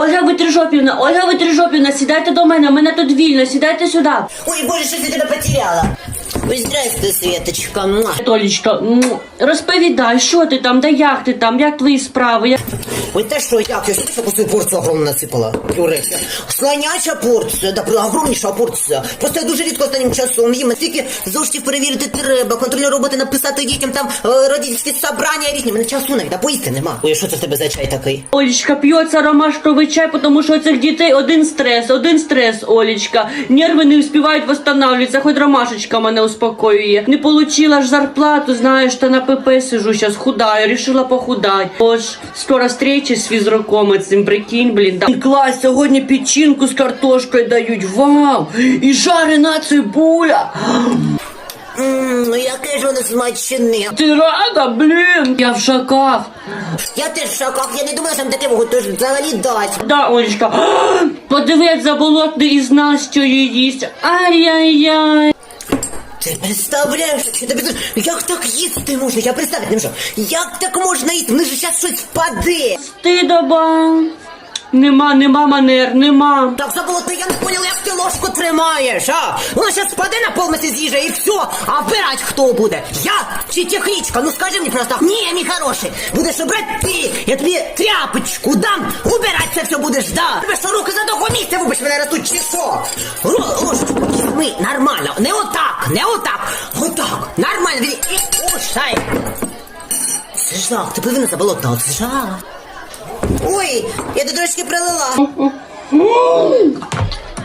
Ольга Витрижопівна, Ольга Витрижопівна, сідайте до мене, мене тут вільно, сідайте сюди. Ой, боже, что я тебе потеряла. Ой, здрасте, Светочка. Муа. Толічка, м, розповідай, що ти там, да як ти там, як твої справи? Я... Ой, та що, як? Я що таку свою порцію огромну насипала? Пюре. Слоняча порція, да, огромніша порція. Просто я дуже рідко останнім часом їм. Тільки зошитів перевірити треба, контрольні роботи написати дітям, там е, родительські собрання різні. Мене часу навіть, а поїсти нема. Ой, що це в тебе за чай такий? Олечка п'ється ромашковий чай, тому що у цих дітей один стрес, один стрес, Олечка. Нерви не успівають восстанавливаться, хоч ромашечка мене успокоює. Не получила ж зарплату, знаєш, та на ПП сижу, сейчас худаю, решила похудать. Тож, скоро встреча з фізруком цим, прикинь, блін. Да. І клас, сьогодні печінку з картошкою дають, вау! І жарена цибуля. Ммм, ну яке ж воно смачне. Ти рада, блін? Я в шоках. Я теж в шоках, я не думала, що там таке тож взагалі дати. Да, Олечка, подивись, заболотний із Настю їсть. Ай-яй-яй. Ти представляєш, що тобі тут- як так їсти можна? Я представити не можу. Як так можна їсти? Мені ж зараз щось впаде. Стидоба. Нема, нема манер, нема. Так заболото, я не поняла, як ти ложку тримаєш, а? Вона зараз спаде на полмиці з їжею і все, а вбирать хто буде? Я чи технічка? Ну скажи мені просто, ні, мій хороший, будеш обрати ти, я тобі тряпочку дам, убирать це все будеш, да. Тебе що руки за того місця вибач мене ростуть, чи що? Ложечку візьми, нормально, не отак, не отак, отак, нормально, кушай. Це жах, ти повинна заболотна, це жах. Ой, я до трошки пролила.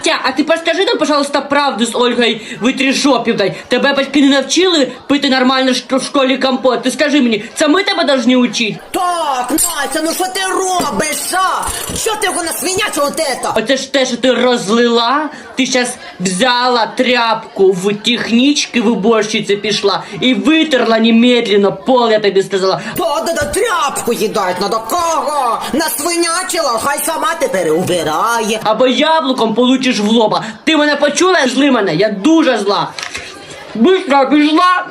Тя, а ти поскажи нам, пожалуйста, правду з Ольгою Витрішопівною. Тебе батьки не навчили пити нормально в школі компот. Ти скажи мені, це ми тебе должні учити? Так, Настя, ну що ти робиш, а? Що ти його насвинячив от это? Оце ж те, що ти розлила, ти зараз взяла тряпку в технічки в уборщиці пішла і витерла немедленно пол, я тобі сказала. Да, тряпку їдать надо. Кого? Насвинячила, хай сама тепер убирає. Або яблуком получиш в лоба. Ти мене почула? Зли мене, я дуже зла. Быстро пішла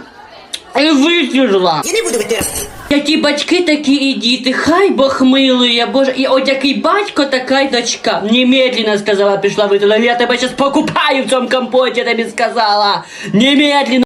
і витягла. Я не буду витирати. Які батьки, такі і діти, хай Бог милує, Боже, і от який батько, така й дочка. Немедленно сказала, пішла витила. Я тебе зараз покупаю в цьому компоті, я тобі сказала. Немедленно.